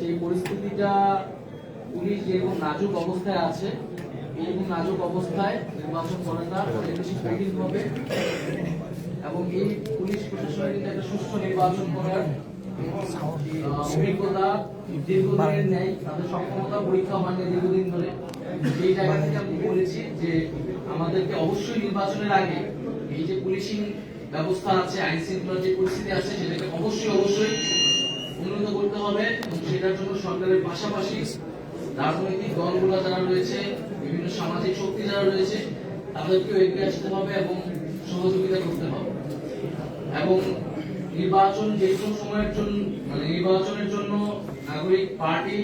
সেই পরিস্থিতিটা পুলিশ যেরকম নাজুক অবস্থায় আছে, এইরকম নাজুক অবস্থায় নির্বাচন অনেক বেশি কঠিন হবে। এবং এই পুলিশ প্রশাসনের কিন্তু একটা সুষ্ঠু নির্বাচন করার অভিজ্ঞতা দীর্ঘদিনের নেই, তাদের সক্ষমতা পরীক্ষা হয়নি দীর্ঘদিন ধরে। এই জায়গা থেকে আমি বলেছি যে আমাদেরকে অবশ্যই নির্বাচনের আগে এই যে পুলিশিং ব্যবস্থা আছে আইন শৃঙ্খলার যে পরিস্থিতি আছে, সেটাকে অবশ্যই অবশ্যই উন্নত করতে হবে সেটার জন্য সরকারের পাশাপাশি রাজনৈতিক দলগুলো যারা রয়েছে, বিভিন্ন সামাজিক শক্তি যারা রয়েছে, তাদেরকেও এগিয়ে আসতে হবে এবং সহযোগিতা করতে হবে। এবং নির্বাচন যে কোনো সময়ের জন্য মানে নির্বাচনের জন্য নাগরিক পার্টি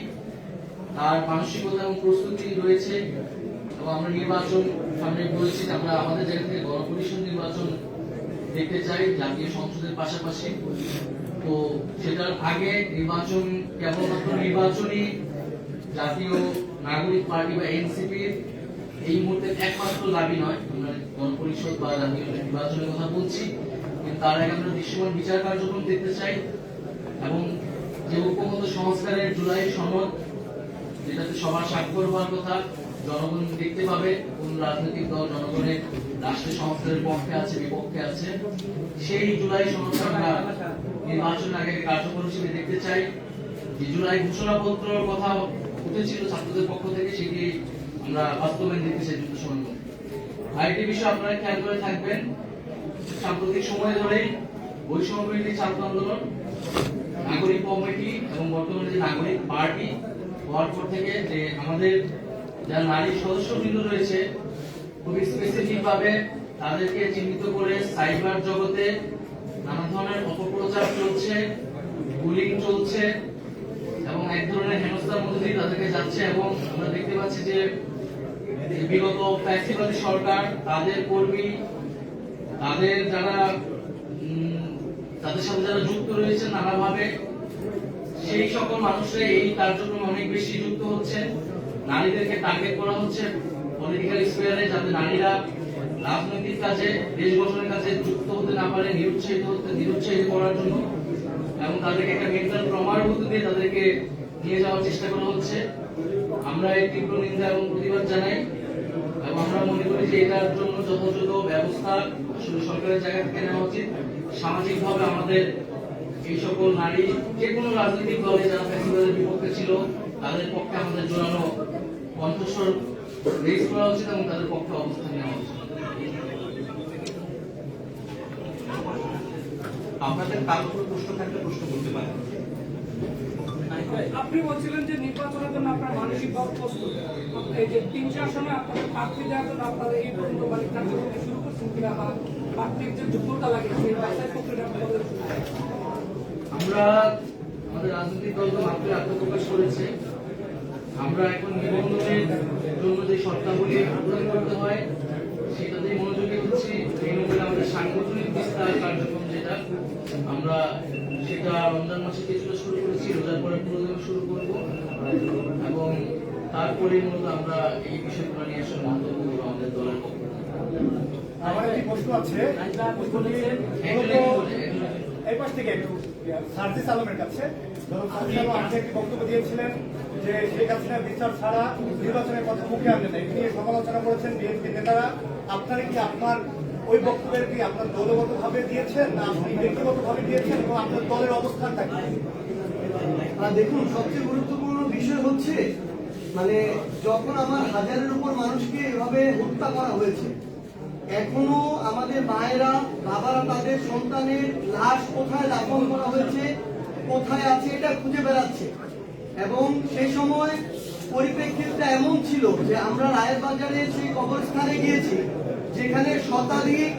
তার মানসিকতা এবং প্রস্তুতি রয়েছে। এবং আমরা নির্বাচন সামনে বলেছি আমরা আমাদের জায়গা থেকে গণপরিষদ নির্বাচন দেখতে চাই, জাতীয় সংসদের পাশাপাশি। তো সেটার আগে নির্বাচন, কেবলমাত্র নির্বাচনই জাতীয় নাগরিক পার্টি বা এনসিপির এই মুহূর্তে একমাত্র দাবি নয়। আমরা গণপরিষদ বা জাতীয় নির্বাচনের কথা বলছি। তার আগে আমরা দৃশ্যমান বিচার কার্যক্রম দেখতে চাই এবং যে ঐক্যমত সংস্কারের জুলাই সনদ যেটাতে সবার স্বাক্ষর হওয়ার কথা জনগণ দেখতে পাবে, কোন রাজনৈতিক দল জনগণের রাষ্ট্র সংস্কারের পক্ষে আছে, বিপক্ষে আছে। সেই জুলাই সনদটা আমরা নির্বাচন আগে কার্যকর হিসেবে দেখতে চাই। যে জুলাই ঘোষণাপত্রের কথা উঠেছিল ছাত্রদের পক্ষ থেকে, সেটি আমরা বাস্তবায়ন দেখতে চাই দ্রুত সময়ের আরেকটি বিষয় আপনারা খেয়াল করে থাকবেন, সাম্প্রতিক সময় ধরেই বৈষম্য ছাত্র আন্দোলন, নাগরিক কমিটি এবং বর্তমানে যে নাগরিক পার্টি হওয়ার পর থেকে যে আমাদের যারা নারী সদস্যবৃন্দ রয়েছে, খুবই স্পেসিফিক ভাবে তাদেরকে চিহ্নিত করে সাইবার জগতে নানা ধরনের অপপ্রচার চলছে বুলিং চলছে এবং এক ধরনের হেনস্থার মধ্যে দিয়ে তাদেরকে যাচ্ছে এবং আমরা দেখতে পাচ্ছি যে বিগত ফ্যাসিবাদী সরকার, তাদের কর্মী, তাদের যারা তাদের সাথে যারা যুক্ত রয়েছে নানাভাবে, সেই সকল মানুষরা এই কার্যক্রমে অনেক বেশি যুক্ত হচ্ছে। নারীদেরকে টার্গেট করা হচ্ছে পলিটিক্যাল স্পেয়ারে যাতে নারীরা রাজনৈতিক কাজে, দেশ গঠনের কাজে যুক্ত হতে না পারে, নিরুৎসাহিত হতে, নিরুৎসাহিত করার জন্য। এবং তাদেরকে একটা মেন্টাল ট্রমার মধ্যে দিয়ে তাদেরকে নিয়ে যাওয়ার চেষ্টা করা হচ্ছে। আমরা এই তীব্র নিন্দা এবং প্রতিবাদ জানাই। এবং আমরা মনে করি যে এটার জন্য যথাযথ ব্যবস্থা আসলে সরকারের জায়গা থেকে নেওয়া উচিত। সামাজিকভাবে আমাদের এই সকল নারী, যে কোনো রাজনৈতিক দলে যারা ফ্যাসিবাদের বিপক্ষে ছিল, তাদের পক্ষে আমাদের জোরালো কণ্ঠস্বর রেজ করা উচিত এবং তাদের পক্ষে অবস্থান নেওয়া উচিত। আপনাদের কারোর কোনো প্রশ্ন থাকলে প্রশ্ন করতে পারেন। আপনি বলছিলেন যে নির্বাচনের জন্য আপনার মানসিক ভাব প্রস্তুত। এই যে তিনশো আসনে আপনাদের প্রার্থী দেওয়ার জন্য আপনারা এই পর্যন্ত মানে কার্যক্রম শুরু করছেন কিনা বা প্রার্থীর যে যোগ্যতা লাগে সেই বাছাই প্রক্রিয়া? আমরা আমাদের রাজনৈতিক দলগুলো মাত্র আত্মপ্রকাশ করেছে। আমরা এখন নিবন্ধনের জন্য যে শর্তাবলী পূরণ করতে হয় সেটাতেই মনোযোগী হচ্ছি। এই অনুযায়ী আমাদের সাংগঠনিক বিস্তার কার্যক্রম যেটা আমরা সেটা রমজান মাসে কিছুটা শুরু করেছি রোজার পরে পুরোদমে শুরু করব। এবং তারপরে মূলত আমরা এই বিষয়গুলো নিয়ে আসলে মন্তব্য করব আমাদের দলের পক্ষ। আমার একটি প্রশ্ন আছে একজনে কি বলে? একজনে কি বলে? এই পাশ থেকে একটু সার্জিস আলমের কাছে। বক্তব্য দিয়েছিলেন যে, শেখ হাসিনার বিচার ছাড়া নির্বাচনের কথা মুখে আনলেন না। নিয়ে সমালোচনা করেছেন বিএনপি নেতারা। আপনারা কি আপনার ওই বক্তব্যের কি আপনার দলগত ভাবে দিয়েছেন না আপনি ব্যক্তিগত ভাবে দিয়েছেন এবং আপনার দলের অবস্থানটা কি? দেখুন, সবচেয়ে গুরুত্বপূর্ণ বিষয় হচ্ছে মানে যখন আমার হাজারের উপর মানুষকে এভাবে হত্যা করা হয়েছে এখনও আমাদের মায়েরা, বাবারা, তাদের সন্তানের লাশ কোথায় দাফন করা হয়েছে, কোথায় আছে, এটা খুঁজে বেড়াচ্ছে। এবং সে সময় পরিপ্রেক্ষিতটা এমন ছিল যে আমরা রায়ের বাজারে সেই কবরস্থানে গিয়েছি, যেখানে শতাধিক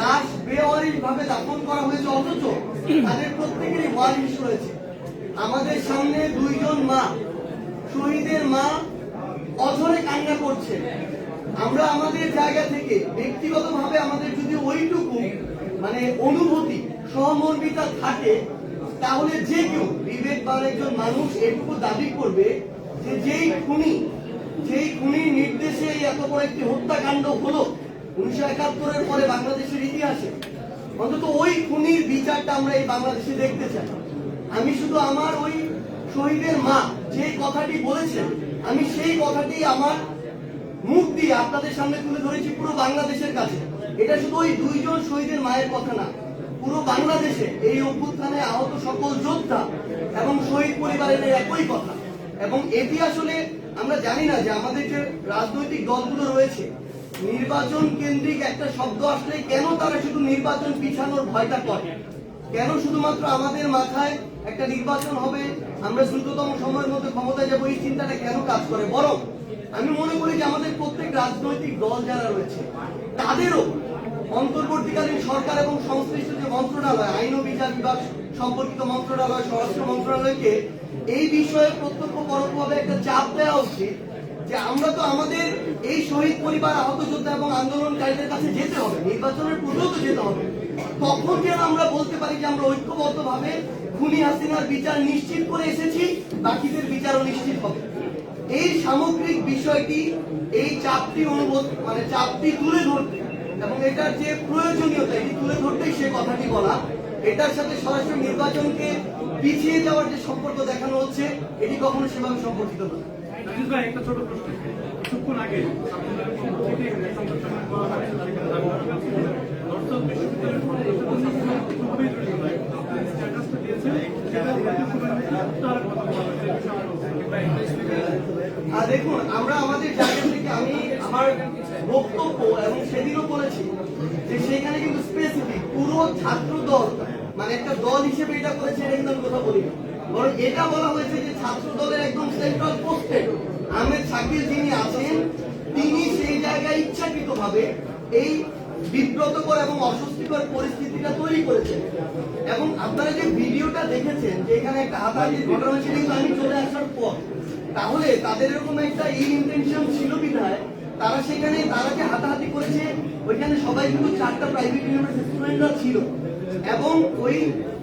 লাশ বেওয়ারিশ ভাবে দাফন করা হয়েছে, অথচ তাদের প্রত্যেকেরই ওয়ারিশ রয়েছে। আমাদের সামনে দুইজন মা, শহীদের মা অঝরে কান্না করছে। আমরা আমাদের জায়গা থেকে ব্যক্তিগতভাবে আমাদের যদি ওইটুকু মানে অনুভূতি সহমর্মিতা থাকে, তাহলে যে কেউ বিবেকবান একজন মানুষ এটুকু দাবি করবে যে যেই খুনি, যেই খুনির নির্দেশে এই এত বড় একটি হত্যাকাণ্ড হলো উনিশশো একাত্তরের পরে বাংলাদেশের ইতিহাসে, অন্তত ওই খুনির বিচারটা আমরা এই বাংলাদেশে দেখতে চাই। আমি শুধু আমার ওই শহীদের মা যে কথাটি বলেছেন, আমি সেই কথাটি আমার মুখ দিয়ে আপনাদের সামনে তুলে ধরেছি পুরো বাংলাদেশের কাছে। এটা শুধু ওই দুইজন শহীদের মায়ের কথা না, পুরো বাংলাদেশে এই অভ্যুত্থানে আহত সকল যোদ্ধা এবং শহীদ পরিবারের একই কথা। এবং এটি আসলে আমরা জানি না যে আমাদের যে রাজনৈতিক দলগুলো রয়েছে, নির্বাচন কেন্দ্রিক একটা শব্দ আসলে কেন তারা শুধু নির্বাচন পিছানোর ভয়টা করে? কেন শুধুমাত্র আমাদের মাথায় একটা নির্বাচন হবে, আমরা দ্রুততম সময়ের মধ্যে ক্ষমতায় যাব, এই চিন্তাটা কেন কাজ করে? বরং আমি মনে করি যে আমাদের প্রত্যেক রাজনৈতিক দল যারা রয়েছে, তাদেরও অন্তর্বর্তীকালীন সরকার এবং সংশ্লিষ্ট যে মন্ত্রণালয়, আইন ও বিচার বিভাগ সম্পর্কিত মন্ত্রণালয়, স্বরাষ্ট্র মন্ত্রণালয়কে, এই বিষয়ে প্রত্যক্ষ পরোক্ষভাবে একটা চাপ দেওয়া উচিত যে আমরা তো আমাদের এই শহীদ পরিবার, আহত যোদ্ধা এবং আন্দোলনকারীদের কাছে যেতে হবে, নির্বাচনের পূর্বেও তো যেতে হবে। তখন যেন আমরা বলতে পারি যে আমরা ঐক্যবদ্ধভাবে খুনি হাসিনার বিচার নিশ্চিত করে এসেছি, বাকিদের বিচারও নিশ্চিত হবে? এই সামগ্রিক বিষয়টি এই চাপটি অনুভব মানে চাপটি তুলে ধরতে এবং এটার যে প্রয়োজনীয়তা, এটি তুলে ধরতেই সে কথাটি বলা, এটার সাথে সরাসরি নির্বাচনকে পিছিয়ে যাওয়ার যে সম্পর্ক দেখানো হচ্ছে, এটি কখনো সেভাবে সম্পর্কিত ভাই, একটা ছোট প্রশ্ন। আগে দেখুন, আমরা আমাদের জায়গা থেকে আমি আমার বক্তব্য এবং সেদিনও বলেছি যে সেখানে কিন্তু স্পেসিফিক পুরো ছাত্র দল মানে একটা দল হিসেবে এটা করেছে এটা কিন্তু আমি কথা বলি বরং এটা বলা হয়েছে যে ছাত্র দলের একদম সেন্ট্রাল পোস্টে আহমেদ শাকিল যিনি আছেন, তিনি সেই জায়গায় ইচ্ছাকৃত ভাবে এই বিব্রতকর এবং অস্বস্তিকর পরিস্থিতিটা তৈরি করেছেন। এবং আপনারা যে ভিডিওটা দেখেছেন, যে এখানে একটা হাতাহাতির ঘটনা হয়েছে কিন্তু আমি চলে আসার পর, তাহলে তাদের এরকম একটা এই ইন্টেনশন ছিল বিধায়, তারা সেখানে, তারা যে হাতাহাতি করেছে, ওইখানে সবাই কিন্তু চারটা প্রাইভেট ইউনিভার্সিটি স্টুডেন্টরা ছিল। এবং ওই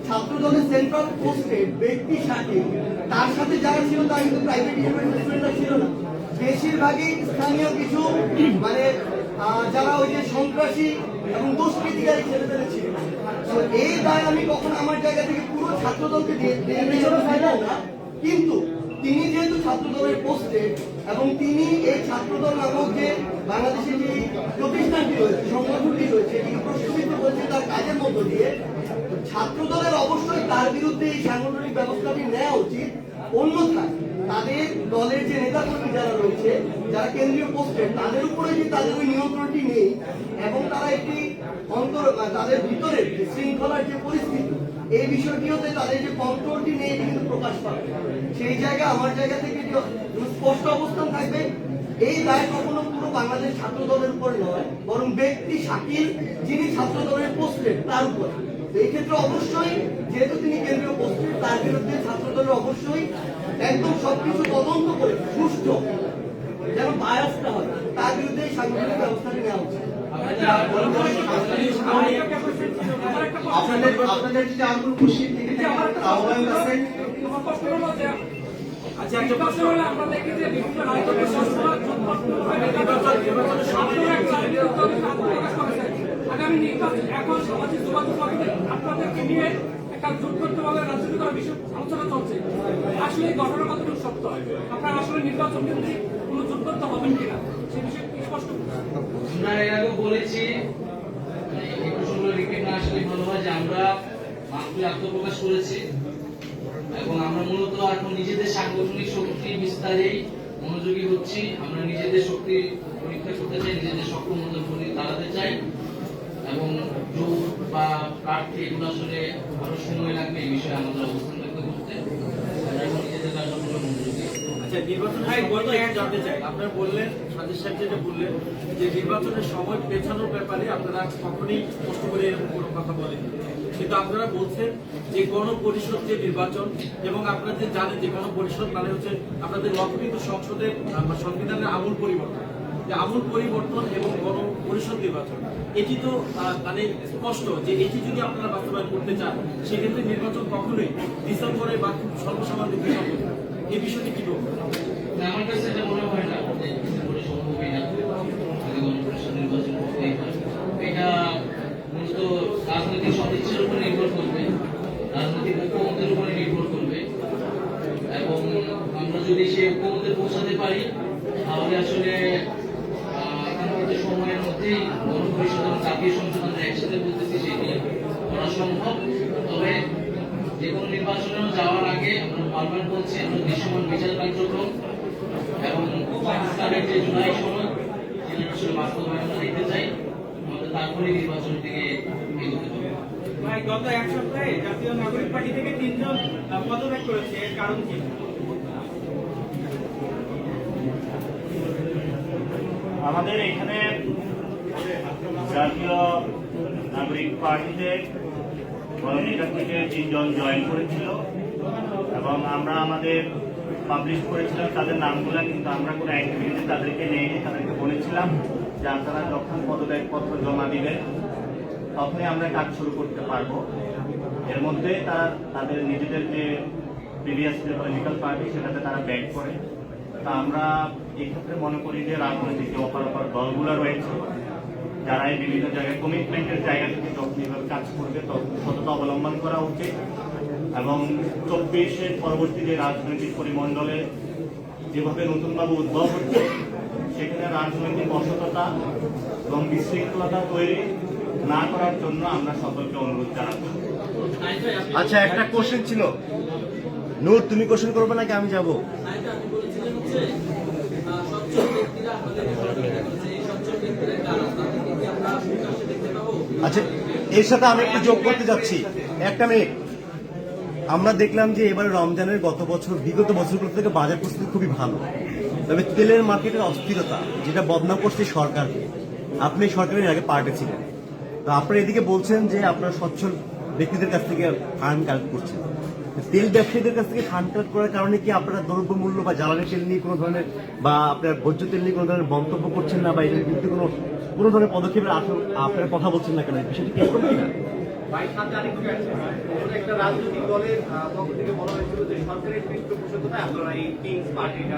ছাত্র দলের সেন্ট্রাল পোস্টে ব্যক্তি সাথে, তার সাথে যারা ছিল, তারা কিন্তু প্রাইভেট ইউনিভার্সিটি স্টুডেন্টরা ছিল না। বেশিরভাগই স্থানীয় কিছু মানে যারা ওই যে সন্ত্রাসী এবং দুষ্কৃতিকারী ছেলেদের ছিল। তো এই দায় আমি কখন আমার জায়গা থেকে পুরো ছাত্রদলকে না কিন্তু তিনি যেহেতু ছাত্র দলের পোস্টে এবং তিনি এই ছাত্র দল নামক যে বাংলাদেশের যে প্রতিষ্ঠানটি রয়েছে সংগঠনটি রয়েছে এটিকে প্রশ্নবিদ্ধ করেছে তার কাজের মধ্য দিয়ে ছাত্র দলের অবশ্যই তার বিরুদ্ধে এই সাংগঠনিক ব্যবস্থাটি নেওয়া উচিত। অন্যথায় তাদের দলের যে নেতাকর্মী যারা রয়েছে, যারা কেন্দ্রীয় পোস্টে, তাদের উপরে যে তাদের ওই নিয়ন্ত্রণটি নেই এবং তারা একটি অন্তর তাদের ভিতরে শৃঙ্খলার যে পরিস্থিতি, এই বিষয়টিতে তাদের যে কন্ট্রোলটি নেই কিন্তু প্রকাশ পাবে সেই জায়গা আমার জায়গা থেকে স্পষ্ট অবস্থান থাকবে। এই দায় কখনো পুরো বাংলাদেশ ছাত্র দলের উপর নয়, বরং ব্যক্তি শাকিল যিনি ছাত্র দলের পোস্টে, তার উপর। এই ক্ষেত্রে অবশ্যই, যেহেতু তিনি কেন্দ্রীয় পোস্টে, তার বিরুদ্ধে ছাত্র দলের অবশ্যই একদম সবকিছু তদন্ত করে সুষ্ঠু যেন বায়াসটা হয় তার বিরুদ্ধে এই সাংগঠনিক ব্যবস্থাটি নেওয়া উচিত আপনাদের আপনাদের যদি আচ্ছা একটা প্রশ্ন হলো আমরা দেখি যে বিভিন্ন রাজনৈতিক। আগামী নির্বাচন এখন সামাজিক যোগাযোগ আপনাদেরকে নিয়ে একটা জোটবদ্ধভাবে রাজনীতি করার বিষয় আলোচনা চলছে। আসলে এই ঘটনা কতটুকু সত্য? আপনারা আসলে নির্বাচন কেন্দ্রিক কোনো জোটবদ্ধ হবেন কিনা? সে বিষয়ে স্পষ্ট? এর আগে বলেছি না আসলে হয় যে আমরা আত্মপ্রকাশ করেছি এবং আমরা মূলত এখন নিজেদের সাংগঠনিক শক্তি বিস্তারেই মনোযোগী হচ্ছি। আমরা নিজেদের শক্তি পরীক্ষা করতে চাই, নিজেদের সক্ষমতা দাঁড়াতে চাই। এবং জোট বা প্রার্থী এগুলো আসলে আরও সময় লাগবে এই বিষয়ে আমাদের অবস্থান করতে আচ্ছা আপনারা বললেন যেটা বললেন, যে নির্বাচনের সময় পেছানোর ব্যাপারে আপনারা স্পষ্ট করে কোনো কথা বলেন কিন্তু আপনারা বলছেন যে গণপরিষদ যে নির্বাচন, এবং আপনারা যে জানেন যে গণপরিষদ মানে হচ্ছে আপনাদের লক্ষ্যিত সংসদের বা সংবিধানের আমূল পরিবর্তন। আমূল পরিবর্তন এবং গণপরিষদ নির্বাচন। এটি তো মানে স্পষ্ট যে এটি যদি আপনারা বাস্তবায়ন করতে চান, সেক্ষেত্রে নির্বাচন কখনোই ডিসেম্বরে বা খুব স্বল্প এ বিষয়টি কি বলব আমার কাছে মনে হয় না যে ডিসেম্বরে সম্ভবই না যদি গণপরিষদ নির্বাচন করতেই হয় এটা মূলত রাজনৈতিক সদিচ্ছার উপর নির্ভর করবে রাজনৈতিক ঐক্যমতের উপরে নির্ভর করবে এবং যদি সে ঐক্যমতে পৌঁছাতে পারি তাহলে আসলে আহ, এখানকার সময়ের মধ্যেই গণপরিষদ এবং জাতীয় সংশোধন একসাথে বলতেছি সেটি করা সম্ভব তবে যে কোনো নির্বাচনেও যাওয়ার আগে আমরা বারবার বলছি আমরা দৃশ্যমান বিচার কার্যক্রম এবং পাকিস্তানের যে জুলাই সনদ সেটা আসলে বাস্তবায়ন আমরা দেখতে চাই আমাদের তারপরে নির্বাচনের দিকে এগোতে হবে ভাই আমাদের এখানে জাতীয় নাগরিক পার্টিতে গণনেতা থেকে তিনজন জয়েন করেছিল এবং আমরা আমাদের পাবলিশ করেছিলাম, তাদের নামগুলো কিন্তু আমরা কোনো অ্যাক্টিভিটি তাদেরকে নিয়ে তাদেরকে বলেছিলাম যে আপনারা যখন পদত্যাগপত্র জমা দিবেন তখনই আমরা কাজ শুরু করতে পারব। এর মধ্যে তারা তাদের নিজেদের যে প্রিভিয়াস যে পলিটিক্যাল পার্টি সেটাতে তারা ব্যাক করে। তা আমরা এক্ষেত্রে মনে করি যে রাজনৈতিক যে অপার অপার দলগুলো রয়েছে যারা এই বিভিন্ন জায়গায় কমিটমেন্টের জায়গা থেকে যখন এইভাবে কাজ করবে তখন সততা অবলম্বন করা উচিত। এবং চব্বিশের পরবর্তী যে রাজনৈতিক পরিমণ্ডলে যেভাবে নতুনভাবে উদ্ভব হচ্ছে, সেখানে রাজনৈতিক অসততা এবং বিশৃঙ্খলতা তৈরি না করার জন্য আমরা সকলকে অনুরোধ জানাচ্ছি আচ্ছা একটা কোশ্চেন ছিল। নূর, তুমি কোশ্চেন করবে নাকি আমি যাব? আচ্ছা এর সাথে আমি একটু যোগ করতে যাচ্ছি। একটা মিনিট। আমরা দেখলাম যে এবার রমজানের গত বছর, বিগত বছরগুলো থেকে বাজার পরিস্থিতি খুবই ভালো। তবে তেলের মার্কেটের অস্থিরতা, যেটা বদনাম করছে সরকারকে। আপনি সরকারের আগে পার্টে ছিলেন। আপনারা এদিকে বলছেন যে আপনারা সচ্ছল ব্যক্তিদের কাছ থেকে ফান্ড কালেক্ট করছেন। তেল ব্যবসায়ীদের কাছ থেকে ফান্ড কালেক্ট করার কারণে কি আপনারা দ্রব্যমূল্য বা জ্বালানি তেল নিয়ে কোনো ধরনের বা আপনার ভোজ্য তেল নিয়ে কোনো ধরনের মন্তব্য করছেন না বা এটার বিরুদ্ধে কোনো কোনো ধরনের পদক্ষেপের আসল আপনারা কথা বলছেন না কেন? বিষয়টি কি একটা রাজনৈতিক দলের পক্ষ থেকে বলা হয়েছিল যে সরকারের পৃষ্ঠপোষকতায় আপনারা এই কিংস পার্টিটা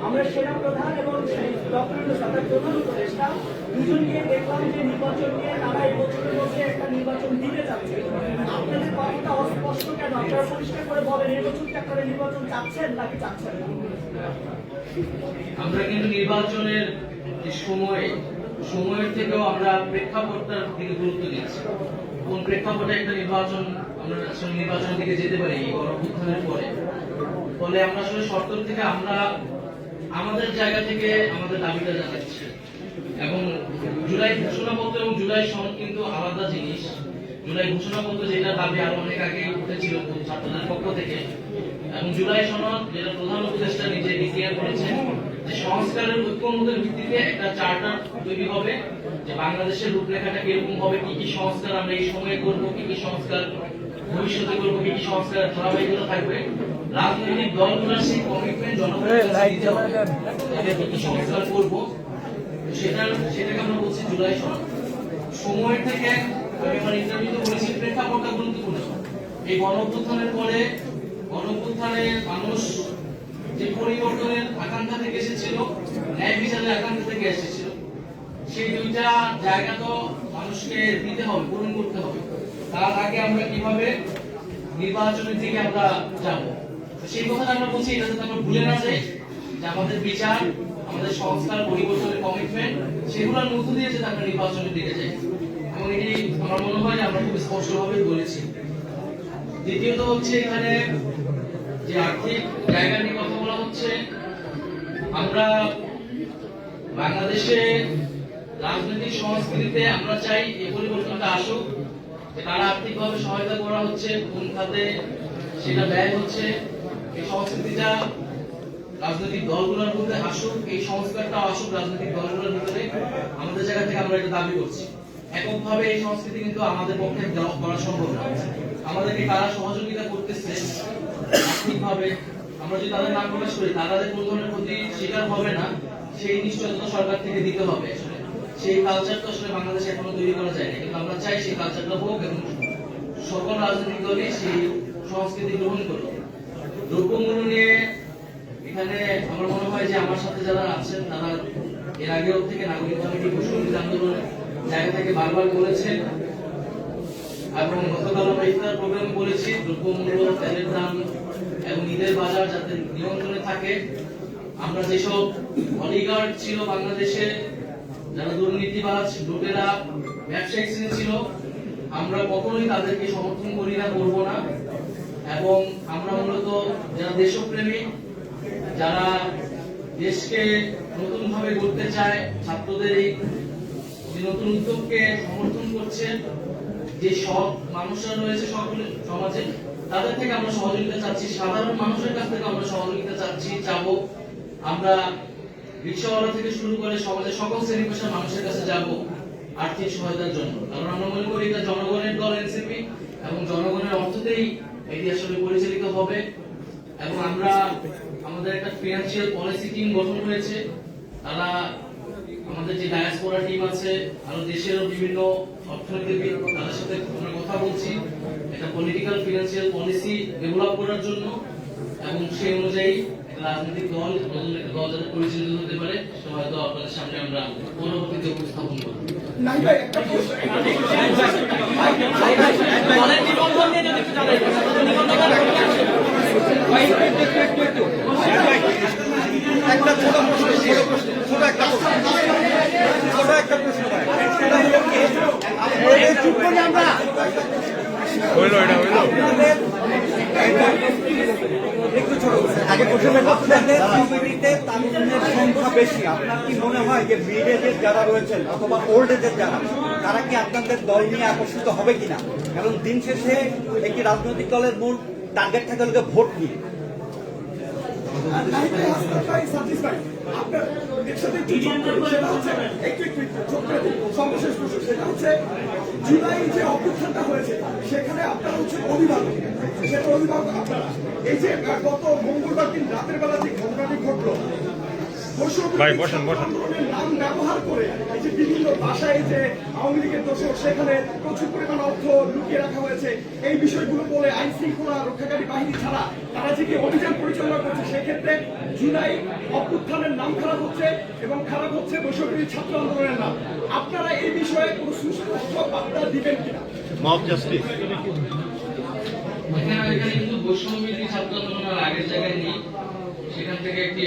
আমরা নির্বাচন করে নির্বাচন চাচ্ছেন নাকি চাচ্ছেন আমরা কিন্তু নির্বাচনের সময়, সময়ের থেকেও আমরা প্রেক্ষাপটটার দিকে গুরুত্ব দিচ্ছি। কোন প্রেক্ষাপটে একটা নির্বাচন, আমরা আসলে নির্বাচনের দিকে যেতে পারি এই গণঅভ্যুত্থানের পরে। ফলে আমরা আসলে সরকার থেকে আমরা, আমাদের জায়গা থেকে আমাদের দাবিটা জানাচ্ছি। এবং জুলাই ঘোষণাপত্র এবং জুলাই সনদ কিন্তু আলাদা জিনিস। জুলাই ঘোষণাপত্র যেটা দাবি আরও অনেক আগে উঠেছিল ছাত্রদের পক্ষ থেকে। এবং জুলাই সনদ যেটা প্রধান উপদেষ্টা নিজে ডিক্লেয়ার করেছেন যে সংস্কারের ঐক্যমতের ভিত্তিতে একটা চার্টার তৈরি হবে যে বাংলাদেশের রূপরেখাটা কীরকম হবে কি কি সংস্কার আমরা এই সময়ে করব কি কি সংস্কার ভবিষ্যতে করব কি কি সংস্কার ধারাবাহিকতা থাকবে রাজনৈতিক দলগুলোর সেই কমিটমেন্ট জনগণের কি কি সংস্কার করব সেটা সেটাকে আমরা বলছি জুলাই সনদ। সময় থেকে আমি আমার ইন্টারভিউতে বলেছি প্রেক্ষাপটটা গুরুত্বপূর্ণ। এই গণ অভ্যুত্থানের পরে গণ অভ্যুত্থানে মানুষ যে পরিবর্তনের আকাঙ্ক্ষা থেকে এসেছিল, ন্যায় বিচারের আকাঙ্ক্ষা থেকে এসেছিল। সেই দুইটা জায়গা তো মানুষকে দিতে হবে, পূরণ করতে হবে। তার আগে আমরা কীভাবে নির্বাচনের দিকে আমরা যাব? সেই কথাটা আমরা বলছি এটা যাতে আমরা ভুলে না যাই যে আমাদের বিচার, আমাদের সংস্কার, পরিবর্তনের কমিটমেন্ট সেগুলোর মধ্য দিয়ে যাতে আমরা নির্বাচনের দিকে যাই। এবং এটি আমার মনে হয় আমরা খুব স্পষ্টভাবে বলেছি। দ্বিতীয়ত হচ্ছে এখানে যে আর্থিক জায়গা নিয়ে হচ্ছে, আমরা বাংলাদেশে রাজনৈতিক সংস্কৃতিতে আমরা চাই এই পরিবর্তনটা আসুক কারা আর্থিকভাবে সহায়তা করা হচ্ছে, কোন খাতে সেটা ব্যয় হচ্ছে, এই সংস্কৃতিটা রাজনৈতিক দলগুলোর মধ্যে আসুক, এই সংস্কারটা আসুক রাজনৈতিক দলগুলোর ভিতরে, আমাদের জায়গা থেকে আমরা এটা দাবি করছি। এককভাবে এই সংস্কৃতি কিন্তু আমাদের পক্ষে করা সম্ভব না। আমাদেরকে কারা সহযোগিতা করতেছে আর্থিকভাবে আমরা যদি তাদের নাম প্রকাশ করি, তারা কোন ধরনের ক্ষতি শিকার হবে না, সেই নিশ্চয়তা সরকার থেকে দিতে হবে। সেই কালচার তো আসলে বাংলাদেশে এখনও তৈরি করা যায় না কিন্তু আমরা চাই সেই কালচারটা হোক এবং সকল রাজনৈতিক দলই সেই সংস্কৃতি গ্রহণ করুক। দ্রব্যমূল্য নিয়ে এখানে আমার মনে হয় যে আমার সাথে যারা আছেন, তারা এর আগেও থেকে নাগরিক কমিটি কুশলী আন্দোলন জায়গা থেকে বারবার বলেছেন। এবং গতকাল আমরা ইফতার প্রোগ্রাম করেছি। দ্রব্যমূল্য, তেলের দাম এবং ঈদের বাজার যাতে নিয়ন্ত্রণে থাকে, আমরা যেসব অলিগার্ড ছিল বাংলাদেশে, যারা দুর্নীতিবাজ লুটেরা ব্যবসায়িক শ্রেণি ছিল, আমরা কখনোই তাদেরকে সমর্থন করি না, করব না। এবং আমরা মূলত যারা দেশপ্রেমী, যারা দেশকে নতুন ভাবে গড়তে চায়, ছাত্রদের এই নতুন উদ্যোগকে সমর্থন করছে, যে সব মানুষরা রয়েছে সকলে সমাজে তাদের থেকে আমরা সহযোগিতা চাচ্ছি। সাধারণ মানুষের কাছ থেকে আমরা সহযোগিতা চাচ্ছি, যাব। আমরা রিক্সাওয়ালা থেকে শুরু করে সমাজের সকল শ্রেণি পেশার মানুষের কাছে যাব আর্থিক সহায়তার জন্য। কারণ আমরা মনে করি এটা জনগণের দল, এনসিপি, এবং জনগণের অর্থতেই এটি আসলে পরিচালিত হবে। এবং আমরা আমাদের একটা ফিনান্সিয়াল পলিসি টিম গঠন হয়েছে। তারা আমাদের যে ডায়াসপোরা টিম আছে, আরও দেশের বিভিন্ন অর্থনীতিবিদ, তাদের সাথে আমরা কথা বলছি। একটা পলিটিক্যাল ফিনান্সিয়াল পলিসি ডেভেলপ করার জন্য এবং সেই অনুযায়ী রাজনৈতিক দল, নতুন একটা দল যাতে পরিচালিত হতে পারে, সেটা হয়তো আপনাদের সামনে আমরা পরবর্তীতে উপস্থাপন করব একটা ছোট প্রশ্ন ছোট প্রশ্ন ছোট একটা প্রশ্ন ছোট একটা প্রশ্ন ভাই সেটা হলো কি এই চুপ করি আমরা একটু ছোট আগে প্রশ্নটা আপনাদের কমিটিতে তারুণ্যের সংখ্যা আপনার কি মনে হয় যে মিড এজের যারা রয়েছেন অথবা ওল্ড এজের যারা, তারা কি আপনাদের দল নিয়ে আকর্ষিত হবে কিনা? কারণ দিন শেষে একটি রাজনৈতিক দলের মূল টার্গেট থাকে হলো ভোট নিয়ে। জুলাই যে অভ্যুত্থানটা হয়েছে সেখানে আপনারা হচ্ছে অভিভাবক সেটা অভিভাবক আপনারা, এই যে গত মঙ্গলবার দিন রাতের বেলা যে ঘটনাটি ঘটলো ভাই বসেন বসেন। নাম ব্যবহার করে এই যে বিভিন্ন বাসায় যে আওয়ামী লীগের দোষক সেখানে প্রচুর পরিমাণ অর্থ লুকিয়ে রাখা হয়েছে। এই বিষয়গুলো বলে আইন শৃঙ্খলা রক্ষাকারী বাহিনী ছাড়া তারা যে কি অভিযান পরিচালনা করছে সেক্ষেত্রে জুলাই অভ্যুত্থানের নাম খারাপ হচ্ছে এবং খারাপ হচ্ছে বৈষম্যী ছাত্র আন্দোলনের নাম। আপনারা এই বিষয়ে কোনো সুস্পষ্ট বার্তা দিবেন কিনা? Mob justice. এখানে এখানে কিন্তু বৈষম্য ছাত্র আন্দোলন আর আগের জায়গায় নেই। সেখান থেকে একটি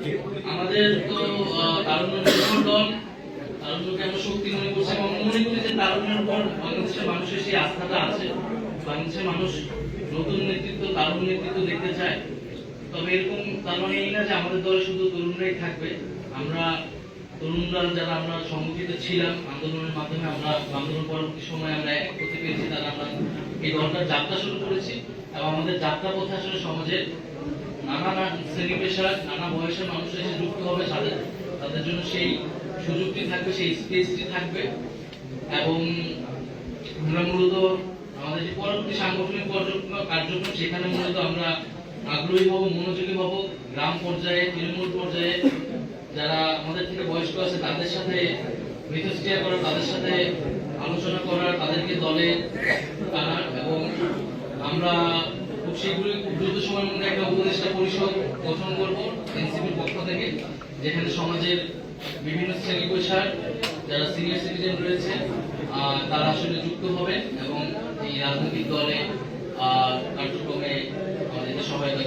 আমাদের তো দল মনে শুধু তরুণরাই থাকবে। আমরা তরুণরা যারা আমরা সংগঠিত ছিলাম আন্দোলনের মাধ্যমে, আমরা আন্দোলন পরবর্তী সময় আমরা এক করতে পেরেছি তারা আমরা এই দলটার যাত্রা শুরু করেছি। এবং আমাদের যাত্রা পথে আসলে সমাজের নানা শ্রেণি পেশার নানা বয়সের মানুষ এসে যুক্ত হবে তাদের তাদের জন্য সেই সুযোগটি থাকবে, সেই স্পেসটি থাকবে। এবং আমরা মূলত আমাদের যে পরবর্তী সাংগঠনিক কার্যক্রম, সেখানে মূলত আমরা আগ্রহী হব, মনোযোগী হব। গ্রাম পর্যায়ে, তৃণমূল পর্যায়ে যারা আমাদের থেকে বয়স্ক আছে, তাদের সাথে মিথস্ক্রিয়া করা, তাদের সাথে আলোচনা করা, তাদেরকে দলে আনার এবং আমরা খুব শীঘ্রই দ্রুত সময়ের মধ্যে একটা উপদেষ্টা পরিষদ গঠন করব, এনসিপির পক্ষ থেকে, যেখানে সমাজের বিভিন্ন শ্রেণি পেশার যারা সিনিয়র সিটিজেন রয়েছে তারা আসলে যুক্ত হবে এবং এই রাজনৈতিক দলে কার্যক্রমে আমাদেরকে সহায়তা